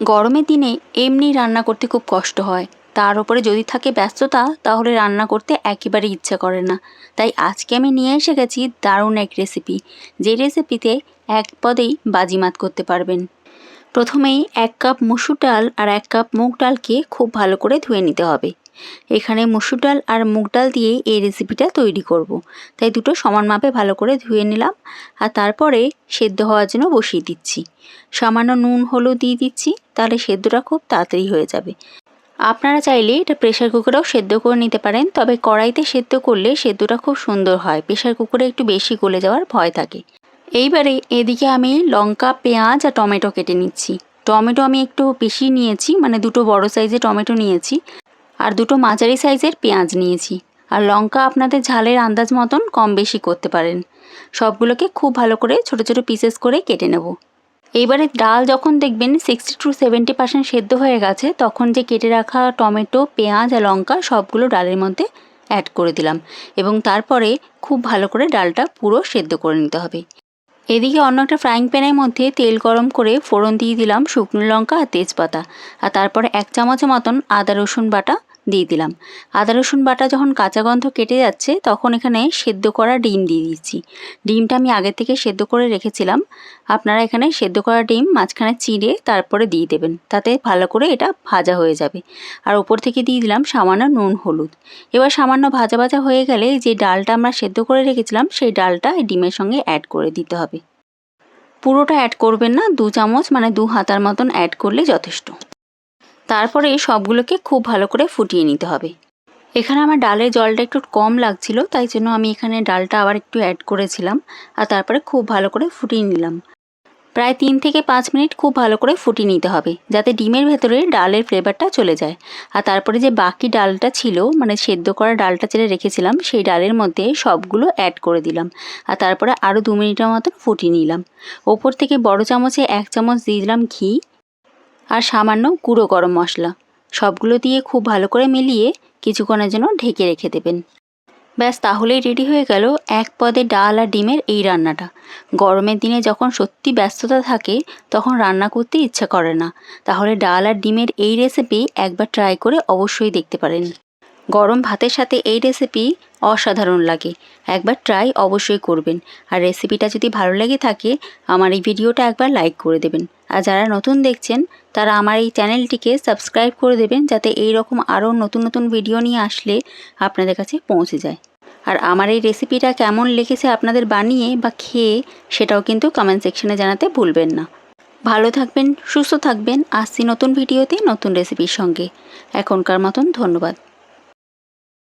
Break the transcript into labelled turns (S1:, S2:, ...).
S1: গরমের দিনে এমনি রান্না করতে খুব কষ্ট হয়। তার উপরে যদি থাকে ব্যস্ততা, তাহলে রান্না করতে একেবারে ইচ্ছা করে না। তাই আজকে আমি নিয়ে এসে গেছি দারুণ এক রেসিপি যে রেসিপিতে এক পদেই বাজিমাত করতে পারবেন। প্রথমেই এক কাপ মুসুর ডাল আর এক কাপ মুগ ডালকে খুব ভালো করে ধুয়ে নিতে হবে। এখানে মুসুর ডাল আর মুগ ডাল দিয়ে এই রেসিপিটা তৈরি করব। তাই দুটো সমান মাপে ভালো করে ধুয়ে নিলাম আর তারপরে সেদ্ধ হওয়ার জন্য বসিয়ে দিচ্ছি। সামান্য নুন, হলুদ দিয়ে দিচ্ছি, তাহলে সেদ্ধটা খুব তাড়াতাড়ি হয়ে যাবে। আপনারা চাইলে এটা প্রেশার কুকারেও সেদ্ধ করে নিতে পারেন, তবে কড়াইতে সেদ্ধ করলে সেদ্ধটা খুব সুন্দর হয়। প্রেশার কুকারে একটু বেশি গলে যাওয়ার ভয় থাকে। এইবারে এদিকে আমি লঙ্কা, পেঁয়াজ আর টমেটো কেটে নিচ্ছি। টমেটো আমি একটু বেশি নিয়েছি মানে দুটো বড় সাইজের টমেটো নিয়েছি আর দুটো মাঝারি সাইজের পেঁয়াজ নিয়েছি। আর লঙ্কা আপনাদের ঝালের আন্দাজ মতন কম বেশি করতে পারেন। সবগুলোকে খুব ভালো করে ছোট ছোট পিসেস করে কেটে নেব। এইবারে ডাল যখন দেখবেন সিক্সটি টু সেভেন্টি পার্সেন্ট সেদ্ধ হয়ে গেছে, তখন যে কেটে রাখা টমেটো, পেঁয়াজ আর লঙ্কা সবগুলো ডালের মধ্যে অ্যাড করে দিলাম। এবং তারপরে খুব ভালো করে ডালটা পুরো সেদ্ধ করে নিতে হবে। এদিকে অন্য একটা ফ্রাইং প্যানের মধ্যে তেল গরম করে ফোড়ন দিয়ে দিলাম শুকনো লঙ্কা আর তেজপাতা। আর তারপরে এক চামচ মতন আদা রসুন বাটা দিয়ে দিলাম। আদা, রসুন বাটা যখন কাঁচা গন্ধ কেটে যাচ্ছে, তখন এখানে সেদ্ধ করা ডিম দিয়ে দিচ্ছি। ডিমটা আমি আগে থেকে সেদ্ধ করে রেখেছিলাম। আপনারা এখানে সেদ্ধ করা ডিম মাঝখানে চিড়ে তারপরে দিয়ে দেবেন। তাতে ভালো করে এটা ভাজা হয়ে যাবে। আর ওপর থেকে দিয়ে দিলাম সামান্য নুন, হলুদ। এবার সামান্য ভাজা ভাজা হয়ে গেলে যে ডালটা আমরা সেদ্ধ করে রেখেছিলাম, সেই ডালটা ডিমের সঙ্গে অ্যাড করে দিতে হবে। পুরোটা অ্যাড করবেন না, দু চামচ মানে দু হাতার মতন অ্যাড করলে যথেষ্ট। তারপরে সবগুলোকে খুব ভালো করে ফুটিয়ে নিতে হবে। এখানে আমার ডালের জলটা একটু কম লাগছিল, তাই জন্য আমি এখানে ডালটা আবার একটু অ্যাড করেছিলাম আর তারপরে খুব ভালো করে ফুটিয়ে নিলাম। প্রায় তিন থেকে পাঁচ মিনিট খুব ভালো করে ফুটিয়ে নিতে হবে, যাতে ডিমের ভেতরে ডালের ফ্লেভারটা চলে যায়। আর তারপরে যে বাকি ডালটা ছিল মানে সেদ্ধ করা ডালটা চেড়ে রেখেছিলাম, সেই ডালের মধ্যে সবগুলো অ্যাড করে দিলাম। আর তারপরে আরও দু মিনিটের মতন ফুটিয়ে নিলাম। ওপর থেকে বড় চামচে এক চামচ দিয়ে দিলাম ঘি আর সামান্য গুঁড়ো গরম মশলা। সবগুলো দিয়ে খুব ভালো করে মিলিয়ে কিছুক্ষণের জন্য ঢেকে রেখে দেবেন। ব্যাস, তাহলেই রেডি হয়ে গেল এক পদে ডাল আর ডিমের এই রান্নাটা। গরমের দিনে যখন সত্যি ব্যস্ততা থাকে, তখন রান্না করতে ইচ্ছা করে না। তাহলে ডাল আর ডিমের এই রেসিপি একবার ট্রাই করে অবশ্যই দেখতে পারেন। গরম ভাতের সাথে এই রেসিপি অসাধারণ লাগে। একবার ট্রাই অবশ্যই করবেন। আর রেসিপিটা যদি ভালো লেগে থাকে, আমার এই ভিডিওটা একবার লাইক করে দেবেন। আর যারা নতুন দেখছেন, তারা আমার এই চ্যানেলটিকে সাবস্ক্রাইব করে দেবেন, যাতে এই রকম আরও নতুন নতুন ভিডিও নিয়ে আসলে আপনাদের কাছে পৌঁছে যায়। আর আমার এই রেসিপিটা কেমন লেগেছে আপনাদের বানিয়ে বা খেয়ে, সেটাও কিন্তু কমেন্ট সেকশনে জানাতে ভুলবেন না। ভালো থাকবেন, সুস্থ থাকবেন, আসছি নতুন ভিডিওতে নতুন রেসিপির সঙ্গে। এখনকার মতন ধন্যবাদ।